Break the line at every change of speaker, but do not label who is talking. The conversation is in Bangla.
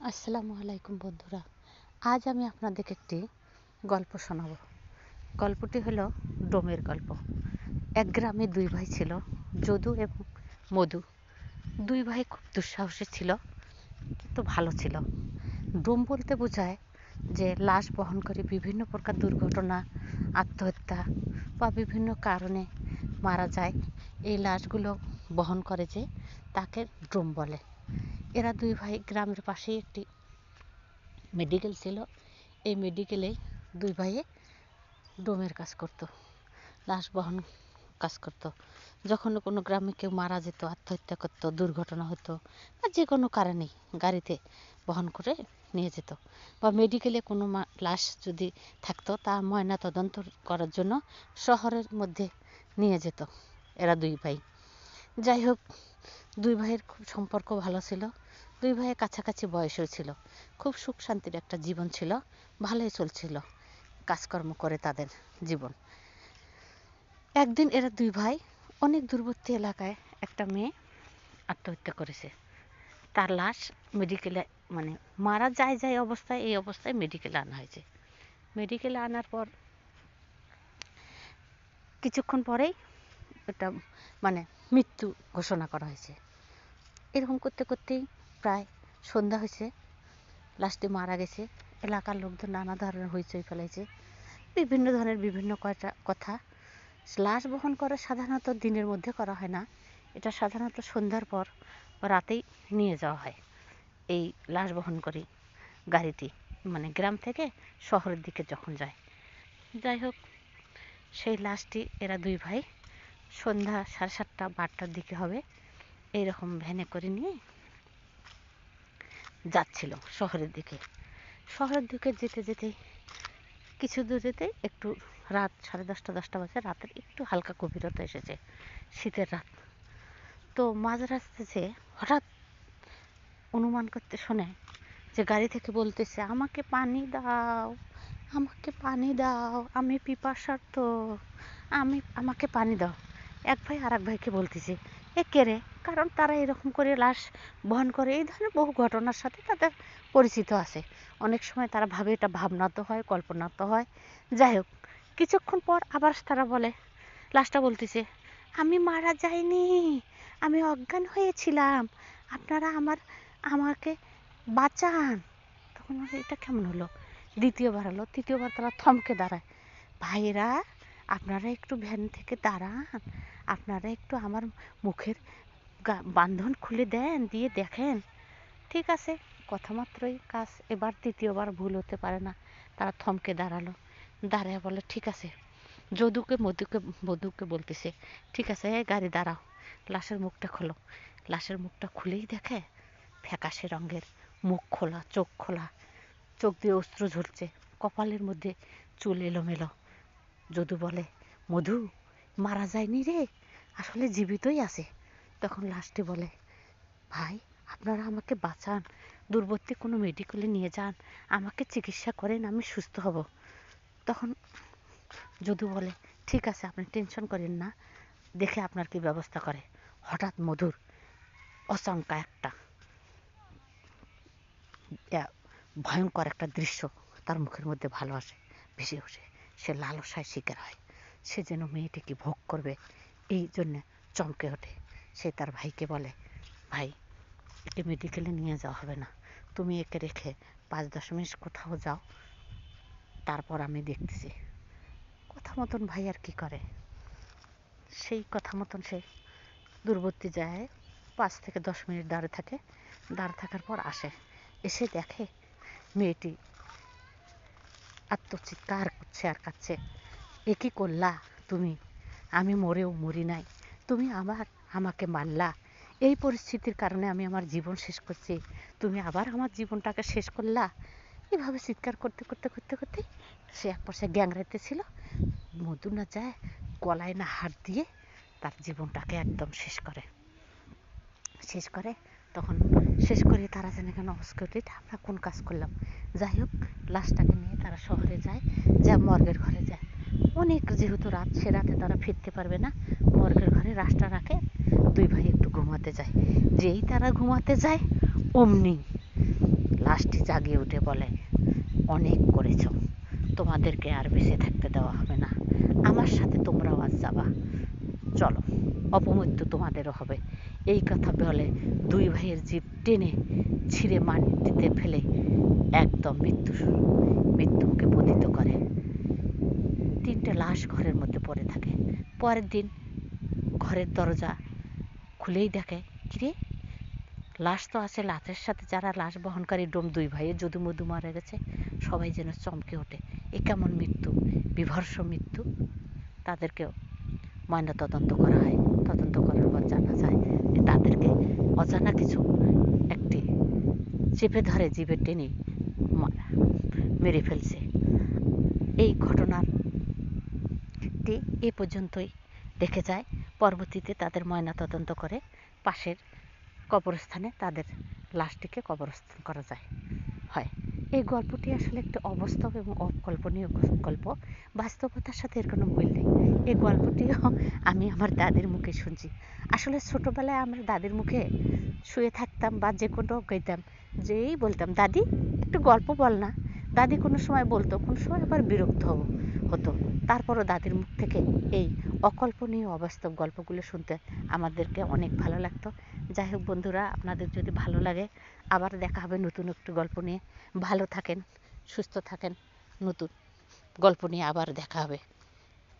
আসসালামু আলাইকুম বন্ধুরা। আজ আমি আপনাদেরকে একটি গল্প শোনাব। গল্পটি হলো ডোমের গল্প। এক গ্রামে দুই ভাই ছিল, যদু এবং মধু। দুই ভাই খুব দুঃসাহসী ছিল, কিন্তু ভালো ছিল। ডোম বলতে বোঝায় যে, লাশ বহন করে বিভিন্ন প্রকার দুর্ঘটনা, আত্মহত্যা বা বিভিন্ন কারণে মারা যায়। এই লাশগুলো বহন করে যে, তাকে ড্রোম বলে। এরা দুই ভাই গ্রামের পাশেই একটি মেডিকেল ছিল। এই মেডিকেলেই দুই ভাইয়ে ডোমের কাজ করতো লাশ বহন কাজ করতো। যখন কোনো গ্রামে কেউ মারা যেত, আত্মহত্যা করতো, দুর্ঘটনা হতো বা যে কোনো কারণেই গাড়িতে বহন করে নিয়ে যেত বা মেডিকেলে কোনো লাশ যদি থাকতো, তা ময়না তদন্ত করার জন্য শহরের মধ্যে নিয়ে যেত এরা দুই ভাই। যাই হোক দুই ভাইয়ের খুব সম্পর্ক ভালো ছিল। দুই ভাইয়ের কাছাকাছি বয়সও ছিল। খুব সুখ শান্তির একটা জীবন ছিল। ভালোই চলছিল কাজকর্ম করে তাদের জীবন। একদিন এরা দুই ভাই অনেক দূরবর্তী এলাকায় একটা মেয়ে আত্মহত্যা করেছে। তার লাশ মেডিকেলে মানে মারা যায় যায় অবস্থায়, এই অবস্থায় মেডিকেলে আনা হয়েছে। মেডিকেলে আনার পর কিছুক্ষণ পরেই এটা মানে মৃত্যু ঘোষণা করা হয়েছে। এরকম করতে করতেই প্রায় সন্ধ্যা হয়েছে। লাশটি মারা গেছে। এলাকার লোকজন নানা ধরনের হইচই ফেলেছে বিভিন্ন ধরনের বিভিন্ন কয়টা কথা। লাশ বহন করা সাধারণত দিনের মধ্যে করা হয় না। এটা সাধারণত সন্ধ্যার পর বা রাতেই নিয়ে যাওয়া হয়। এই লাশ বহন করি গাড়িটি। মানে গ্রাম থেকে শহরের দিকে যখন যায়। যাই হোক, সেই লাশটি এরা দুই ভাই। সন্ধ্যা সাড়ে সাতটা বারোটার দিকে হবে। এইরকম ভ্যানে করে নিয়ে যাচ্ছিল শহরের দিকে। শহরের দিকে যেতে যেতে কিছু দূর যেতে একটু রাত সাড়ে দশটা দশটা বাজে। রাতের একটু হালকা গভীরতা এসেছে শীতের রাত। তো মাঝ রাস্তাতে হঠাৎ অনুমান করতে শোনে যে গাড়ি থেকে বলতেছে, আমাকে পানি দাও, আমাকে পানি দাও, আমি পিপাসার্থ, আমি, আমাকে পানি দাও। এক ভাই আর এক ভাইকে বলতেছে, এ কেড়ে কারণ তারা এরকম করে লাশ বহন করে। এই ধরনের বহু ঘটনার সাথে তাদের পরিচিত আছে। অনেক সময় তারা ভাবে এটা ভাবনাত হয়, কল্পনাত হয়। যাই হোক, কিছুক্ষণ পর আবার তারা বলে, লাশটা বলতেছে, আমি মারা যাইনি, আমি অজ্ঞান হয়েছিলাম। আপনারা আমার, আমাকে বাঁচান। তখন এটা কেমন হলো? দ্বিতীয়বার হলো, তৃতীয়বার তারা থমকে দাঁড়ায়। ভাইরা আপনারা একটু ভ্যান থেকে দাঁড়ান। আপনারা একটু আমার মুখের বান্ধন খুলে দেন, দিয়ে দেখেন। ঠিক আছে কথা মাত্রই কাজ। এবার তৃতীয়বার ভুল হতে পারে না। তারা থমকে দাঁড়াল। দাঁড়ায় বলে, ঠিক আছে, যদুকে মধুকে মধুকে বলতেছে। ঠিক আছে, এই গাড়ি দাঁড়াও। লাশের মুখটা খোলো। লাশের মুখটা খুলেই দেখে, ফ্যাকাশে রঙের, মুখ খোলা, চোখ খোলা। চোখ দিয়ে অস্ত্র ঝরছে। কপালের মধ্যে চুল এলোমেলো। যদু বলে, মধু, মারা যায়নি রে? আসলে জীবিতই আছে। তখন লাস্টে বলে, ভাই, আপনারা আমাকে বাঁচান। দূরবর্তী কোনো মেডিকেলে নিয়ে যান। আমাকে চিকিৎসা করেন, আমি সুস্থ হব। তখন যদু বলে, ঠিক আছে, আপনি টেনশন করেন না। দেখে আপনার কি ব্যবস্থা করে। হঠাৎ মধুর অচমকা একটা ভয়ঙ্কর একটা দৃশ্য তার মুখের মধ্যে ভালো আসে, ভেসে ওঠে। সে লালসায় শিকার হয়। সে যেন মেয়েটিকে ভোগ করবে, এই জন্যে চমকে ওঠে। সে তার ভাইকে বলে, ভাই, একে মেডিকেলে নিয়ে যাওয়া হবে না। তুমি একে রেখে পাঁচ দশ মিনিট কোথাও যাও, তারপর আমি দেখতেছি। কথা মতন ভাই আর কি করে? সেই কথা মতন সে দূরবর্তী যায়, পাঁচ থেকে দশ মিনিট দাঁড়িয়ে থাকে। দাঁড়িয়ে থাকার পর আসে, এসে দেখে মেয়েটি আত্মচিৎকার করছে আর কাচ্ছে এ করলা তুমি? আমি মরেও মরি নাই। তুমি আবার আমাকে মারলা এই পরিস্থিতির কারণে আমি আমার জীবন শেষ করছি। তুমি আবার আমার জীবনটাকে শেষ করলা? এভাবে চিৎকার করতে করতে করতে করতে সে এক পাশে গ্যাংরাইতে ছিল। মধু না যায়, গলায় না হাত দিয়ে তার জীবনটাকে একদম শেষ করে। শেষ করে, তখন শেষ করে তারা যেন কেন অস্কৃতি আমরা কোন কাজ করলাম? যাই হোক, লাশটাকে নিয়ে তারা শহরে যায়, যা মর্গের ঘরে যায়। অনেক যেহেতু রাত, সে রাতে তারা ফিরতে পারবে না। মর্গের ঘরে লাশটা রাখে, দুই ভাই একটু ঘুমাতে যায়। যেই তারা ঘুমাতে যায়, অমনি লাশটি জাগিয়ে উঠে বলে, অনেক করেছ। তোমাদেরকে আর বেঁচে থাকতে দেওয়া হবে না। আমার সাথে তোমরাও আজ যাবা। চলো, অপমৃত্যু তোমাদেরও হবে। এই কথা বলে দুই ভাইয়ের জীব টেনে ছিঁড়ে মাটিতে ফেলে একদম মৃত্যু মৃত্যুকে পতিত করে। তিনটে লাশ ঘরের মধ্যে পড়ে থাকে। পরের দিন ঘরের দরজা খুলেই দেখে, কিরে? লাশ তো আছে লাশের সাথে যারা লাশ বহনকারী ডোম দুই ভাইয়ের যদু মধু মারা গেছে, সবাই যেন চমকে ওঠে। এ কেমন মৃত্যু? বিভর্ষ মৃত্যু? তাদেরকেও ময়না তদন্ত করা হয়। তদন্ত করার পর জানা যায় যে তাদেরকে অজানা কিছু একটি চেপে ধরে জীবে টেনে মেরে ফেলছে। এই ঘটনাটি এ পর্যন্তই রেখে যায়, পরবর্তীতে তাদের ময়না তদন্ত করে পাশের কবরস্থানে তাদের লাশটিকে কবরস্থান করা যায়। হয়। এই গল্পটি আসলে একটি অবাস্তব এবং অকল্পনীয় গল্প। বাস্তবতার সাথে এর কোনো মিল নেই। এই গল্পটিও আমি আমার দাদির মুখে শুনছি। আসলে ছোটোবেলায় আমরা দাদির মুখে শুয়ে থাকতাম বা যে কোনো কইতাম যেই বলতাম, দাদি, একটু গল্প বল না। দাদি কোনো সময় বলতো, কোনো সময় আবার বিরক্ত হব। হতো। তারপরও দাদির মুখ থেকে এই অকল্পনীয় অবাস্তব গল্পগুলো শুনতে আমাদেরকে অনেক ভালো লাগতো। যাই হোক বন্ধুরা, আপনাদের যদি ভালো লাগে, আবার দেখা হবে নতুন একটু গল্প নিয়ে। ভালো থাকেন, সুস্থ থাকেন, নতুন গল্প নিয়ে আবার দেখা হবে।